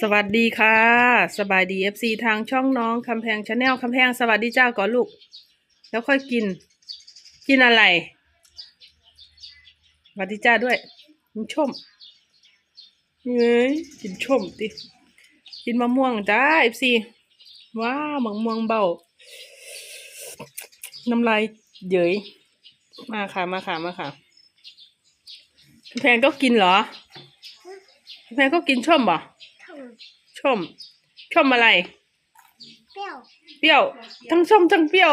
สวัสดีค่ะ สบายดีเอฟซีทางช่องน้องคำแพงชาแนลคำแพงสวัสดีเจ้าก่อนลูก แล้วค่อยกิน กินอะไรสวัสดีจ้าด้วยกินชมเฮ้ยกินชมติกินมะม่วงจ้าเอฟซีว้าวมะม่วงเบาน้ำลายเยยมาค่ะมาค่ะมาค่ะคำแพงก็กินเหรอคำแพงก็กินชมบ่ ชม ชมอะไร เปรี้ยว เปรี้ยว ทั้งชมทั้งเปรี้ยว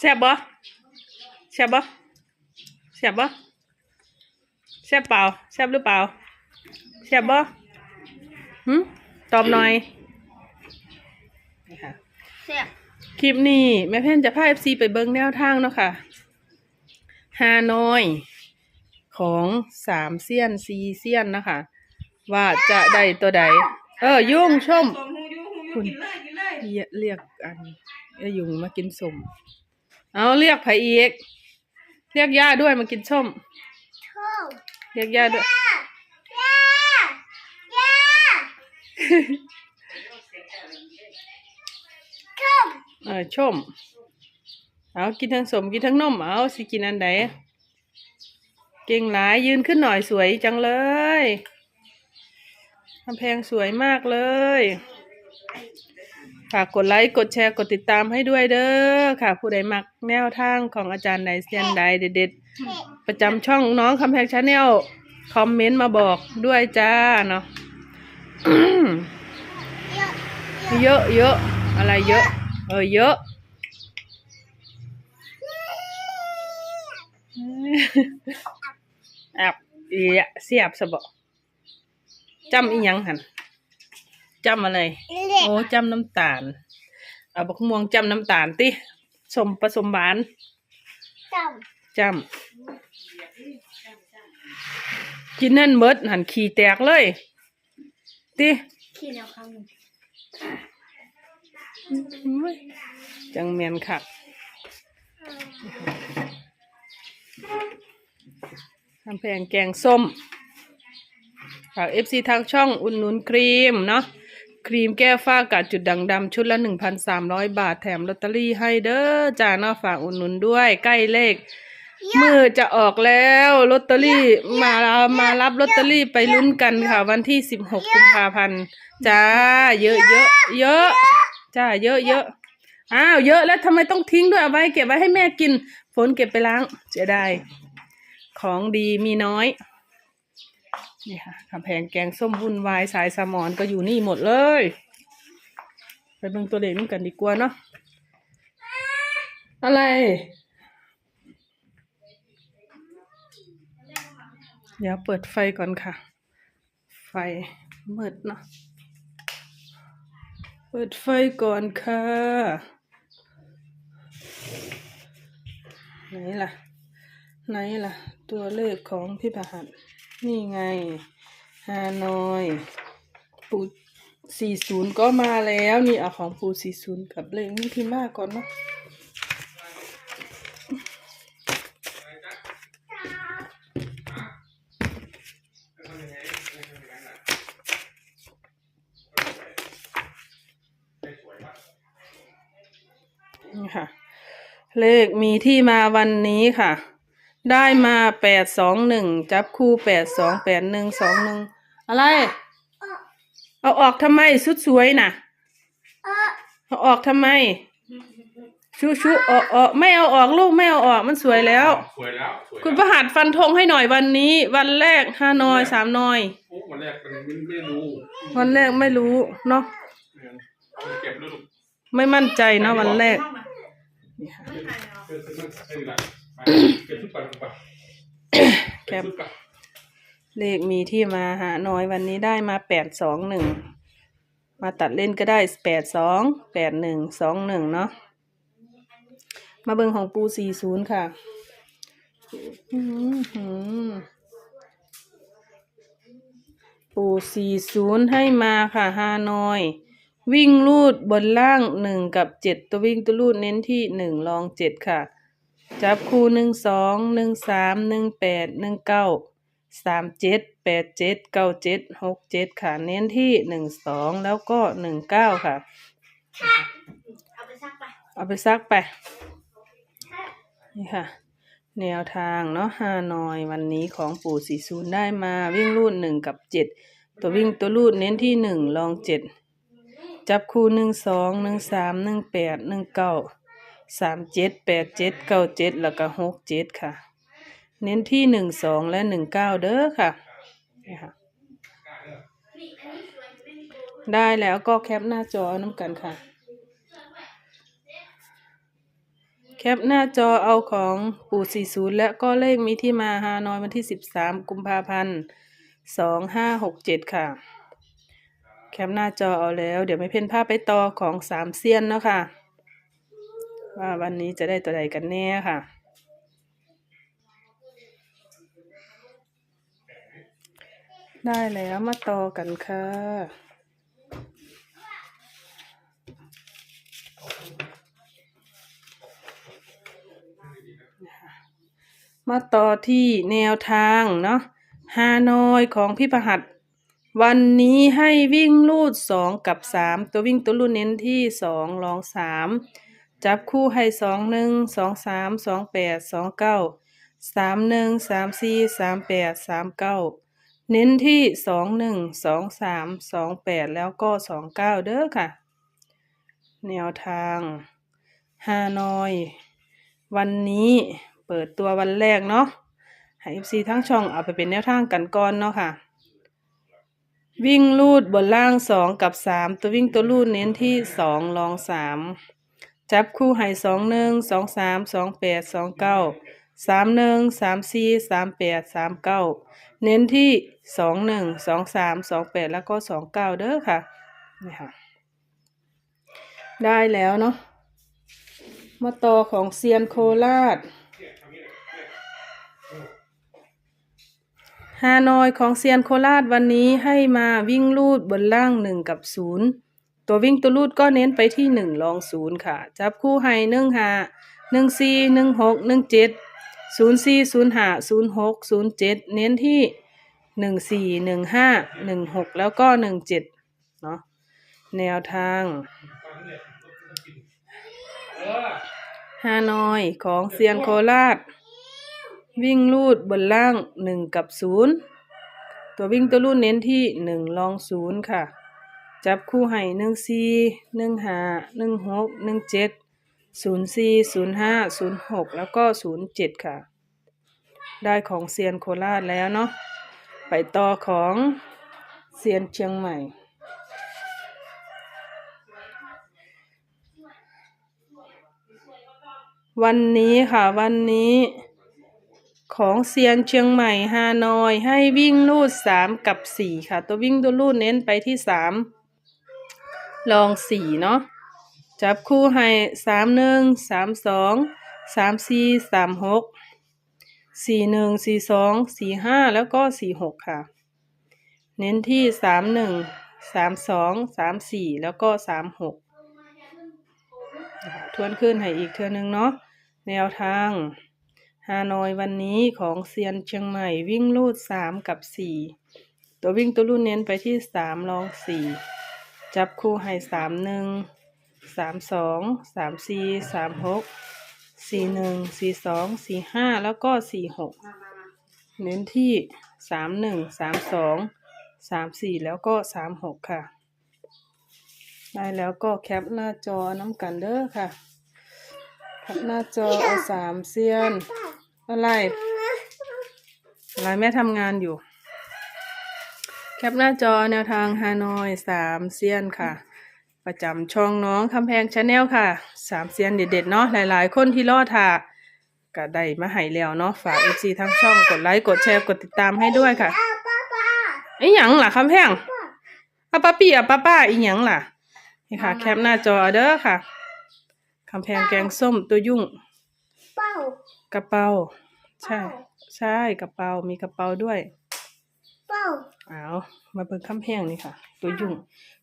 แซ่บบ่แซ่บบ่แซ่บบ่แซ่บเปล่าแซ่บหรือเปล่าแซ่บบ่หืมตอบหน่อยนี่ค่ะแซ่บคลิปนี้แม่เพ่นจะพาเอฟซีไปเบิ้งแนวทางเนาะค่ะฮานอย ของสามเซียนซีเซียนนะคะ ว่าจะได้ตัวใด เออ ยุ่งชมคุณเรียกเรียกอันเอ้ยยุงมากินสมเอาเรียกไผอีกเรียกย่าด้วยมากินส้มชอบเรียกย่าด้วยย่าย่าชอบเออชม เอากินทั้งสมกินทั้งนมเอาสิกินอันไหน เก่งหลายยืนขึ้นหน่อยสวยจังเลยกำแพงสวยมากเลย ฝากกดไลค์กดแชร์กดติดตามให้ด้วยเด้อค่ะ ผู้ใดมักแนวทางของอาจารย์ใดเซียนใดเด็ดๆประจำช่องน้องคำแพงชาแนลคอมเมนต์มาบอกด้วยจ้าเนาะเยอะเยอะเยอะอะไรเยอะ เออเยอะ แอบเอียเสียบสะบอจำอีหยังหันจำอะไรเล็กโอ้จำน้ำตาล เอาบักม่วงจำน้ำตาลติสมผสมหวานจจำกินนั่นเบิดหันขี่แตกเลย ติำขี้แล้วคำหนึ่งอุ๊ยจังเมียนคัก ทำแพงแกงส้มฝากเอฟซีทางช่องอุ่นหนุนครีมเนาะครีมแก้ฝ้ากัดจุดด่างดำชุดละหนึ่งพันสามร้อยบาทแถมลอตเตอรี่ให้เด้อจ้าเนาะฝากอุ่นหนุนด้วยใกล้เลขมือจะออกแล้วลอตเตอรี่มามารับลอตเตอรี่ไปลุ้นกันค่ะ วันที่สิบหกกุมภาพันธ์จ้าเยอะเยอะเยอะจ้าเยอะเยอะอ้าวเยอะแล้วทำไมต้องทิ้งด้วยเอาไว้เก็บไว้ให้แม่กินฝนเก็บไปล้างเสียดาย ของดีมีน้อย นี่ค่ะกำแพงแกงส้มวุ่นวายสายสมอนก็อยู่นี่หมดเลย ไปเบิ่งตัวเลขนู่นกันดีกว่าเนาะ อะไร เดี๋ยวเปิดไฟก่อนค่ะ ไฟมืดเนาะ เปิดไฟก่อนค่ะไหนล่ะไหนล่ะ ตัวเลขของพี่ประหัตนี่ไง ฮานอยปูสี่ศูนย์ก็มาแล้วนี่เอาของปูสี่ศูนย์กับเลขนี่พี่มากก่อนเนาะนี่ค่ะ เลขมีที่มาวันนี้ค่ะ ได้มาแปดสองหนึ่งจับคู่แปดสองแปดหนึ่งสองหนึ่งอะไร เอาออกทำไมสุดสวยน่ะ เออเอาออกทำไม ชูชูออกออกไม่เอาออกลูกไม่เอาออกมันสวยแล้ว สวยแล้วสวยคุณประหัตฟันธงให้หน่อยวันนี้ วันแรกห้านอยสามนอย โอ้วันแรกมันไม่ไม่รู้วันแรกไม่รู้เนาะเอาเก็บลูกไม่มั่นใจเนาะวันแรกนี่ค่ะเก็บชุดไปเก็บชุดไปเก็บชุดไป แคปเลขมีที่มาหาน้อยวันนี้ได้มาแปดสองหนึ่งมาตัดเล่นก็ได้แปดสองแปดหนึ่งสองหนึ่งเนาะมาเบิงของปูสี่ศูนย์ค่ะปูสี่ศูนย์ให้มาค่ะฮานอย วิ่งลูดบนล่างหนึ่งกับเจ็ดตัววิ่งตัวลูดเน้นที่หนึ่งรองเจ็ดค่ะ จับคู่หนึ่งสองหนึ่งสามหนึ่งแปดหนึ่งเก้าสามเจ็ดแปดเจ็ดเก้าเจ็ดหกเจ็ดค่ะ เน้นที่หนึ่งสองแล้วก็หนึ่งเก้าค่ะ เอาไปซักไป เอาไปซักไป นี่ค่ะ แนวทางเนาะฮานอยวันนี้ของปู่สี่ศูนย์ได้มาวิ่งรูดหนึ่งกับเจ็ดตัววิ่งตัวรูดเน้นที่หนึ่งลองเจ็ดจับคู่หนึ่งสองหนึ่งสามหนึ่งแปดหนึ่งเก้า สามเจ็ดแปดเจ็ดเก้าเจ็ดแล้วก็หกเจ็ดค่ะ เน้นที่หนึ่งสองและหนึ่งเก้าเด้อค่ะนี่ค่ะ ได้แล้วก็แคปหน้าจอน้ำกันค่ะ แคปหน้าจอเอาของปู่40และก็เลขมีที่มาฮานอยวันที่13กุมภาพันธ์2567ค่ะแคปหน้าจอเอาแล้ว เดี๋ยวไม่เพ่นภาพไปต่อของสามเซียนเนาะค่ะ ว่าวันนี้จะได้ตัวใดกันแน่ค่ะ ได้แล้วมาต่อกันค่ะมาต่อที่แนวทางเนาะฮานอยของพี่ประหัดวันนี้ให้วิ่งลูดสองกับสามตัววิ่งตัวลูดเน้นที่สองรองสาม จับคู่ให้สองหนึ่งสองสามสองแปดสองเก้าสามหนึ่งสามสี่สามแปดสามเก้าเน้นที่สองหนึ่งสองสามสองแปดแล้วก็สองเก้าเด้อค่ะ แนวทางฮานอย วันนี้เปิดตัววันแรกเนาะให้ FC ทั้งช่องเอาไปเป็นแนวทางกันก่อนเนาะค่ะ วิ่งลูดบนล่างสองกับสามตัววิ่งตัวลูดเน้นที่สองรองสาม จับคู่ให้สองหนึ่งสองสามสองแปดสองเก้าสามหนึ่งสามสี่สามแปดสามเก้าเน้นที่สองหนึ่งสองสามสองแปดแล้วก็สองเก้าเด้อค่ะนี่ค่ะ ได้แล้วเนาะมาต่อของเซียนโคราชฮานอยของเซียนโคราชวันนี้ให้มาวิ่งลูดบนล่างหนึ่งกับศูนย์ ตัววิ่งตัวลูดก็เน้นไปที่หนึ่งลองศูนย์ค่ะ จับคู่ให้หนึ่งหาหนึ่งสี่หนึ่งหกหนึ่งเจ็ดศูนย์สี่ศูนย์ห้าศูนย์หกศูนย์เจ็ดเน้นที่หนึ่งสี่หนึ่งห้าหนึ่งหกแล้วก็หนึ่งเจ็ดเนาะแนวทางฮานอยของเซียนโคราช วิ่งลูดบนล่างหนึ่งกับศูนย์ตัววิ่งตัวลูดเน้นที่หนึ่งลองศูนย์ค่ะ จับคู่ให้หนึ่งสี่หนึ่งห้าหนึ่งหกหนึ่งเจ็ดศูนย์สี่ศูนย์ห้าศูนย์หกแล้วก็ศูนย์เจ็ดค่ะ ได้ของเซียนโคราชแล้วเนาะไปต่อของเซียนเชียงใหม่ วันนี้ค่ะวันนี้ของเซียนเชียงใหม่ฮานอยให้วิ่งลูดสามกับสี่ค่ะ ตัววิ่งตัวลูดเน้นไปที่สาม ลองสี่เนาะจับคู่ให้สามหนึ่งสามสองสามสี่สามหกสี่หนึ่งสี่สองสี่ห้าแล้วก็สี่หกค่ะ เน้นที่สามหนึ่งสามสองสามสี่แล้วก็สามหกทวนขึ้นให้อีกเทือนึงเนาะแนวทางฮานอยวันนี้ของเซียนเชียงใหม่วิ่งลูดสามกับสี่ตัววิ่งตัวลูดเน้นไปที่สามลองสี่ จับคู่ให้สามหนึ่งสามสองสามสี่สามหกสี่หนึ่งสี่สองสี่ห้าแล้วก็สี่หกเน้นที่สามหนึ่งสามสองสามสี่แล้วก็สามหกค่ะ ได้แล้วก็แคปหน้าจอน้ำกันเด้อค่ะแคปหน้าจอเอาสามเซียนอะไรอะไรแม่ทำงานอยู่ แคปหน้าจอแนวทางฮานอยสามเซียนค่ะ ประจำช่องน้องคำแพงชาแนลค่ะสามเซียนเด็ดๆเนาะหลาย ๆ คนที่รอท่าก็ได้มาให้แล้วเนาะฝากเอซีทั้งช่องกดไลค์กดแชร์กดติดตามให้ด้วยค่ะป้าป้าป้าไอ้หยังล่ะคำแพงอะป้าปี้อะป้าป้าอีหยังล่ะนี่ค่ะ แคปหน้าจอเด้อค่ะคำแพงแกงส้มตัวยุ่งเป้ากระเป๋าใช่ ใช่กระเป๋ามีกระเป๋าด้วย เป้าเอามาเบิ่งคำแพงนี่ค่ะ ตัวยุ่ง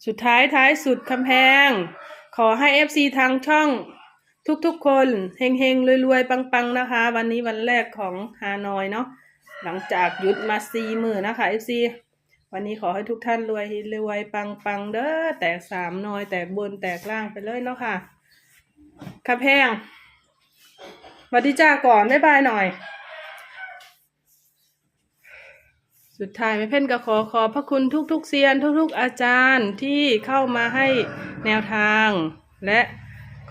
สุดท้ายท้ายสุดคำแพง ขอให้เอฟซีทางช่อง ทุกๆคนเฮงๆรวยๆปังๆนะคะ วันนี้วันแรกของฮานอยเนาะหลังจากหยุดมาสี่มือนะคะ FC วันนี้ขอให้ทุกท่านรวยรวยปังปังเด้อแตกสามนอยแตกบนแตกล่างไปเลยเนาะค่ะค่ะแพงสวัสดีจ้าก่อนบ๊ายบายหน่อย สุดท้ายแม่เพ่นก็ขอขอบพระคุณทุกๆเซียนทุกๆอาจารย์ที่เข้ามาให้แนวทาง และ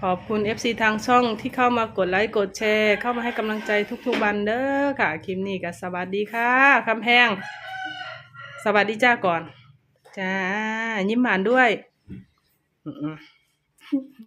ขอบคุณ FC ทางช่องที่เข้ามากดไลค์กดแชร์ เข้ามาให้กำลังใจทุกๆวันเด้อค่ะคลิปนี้ก็สวัสดีค่ะคำแพง สวัสดีจ้าก่อน จ้า ยิ้มหวานด้วย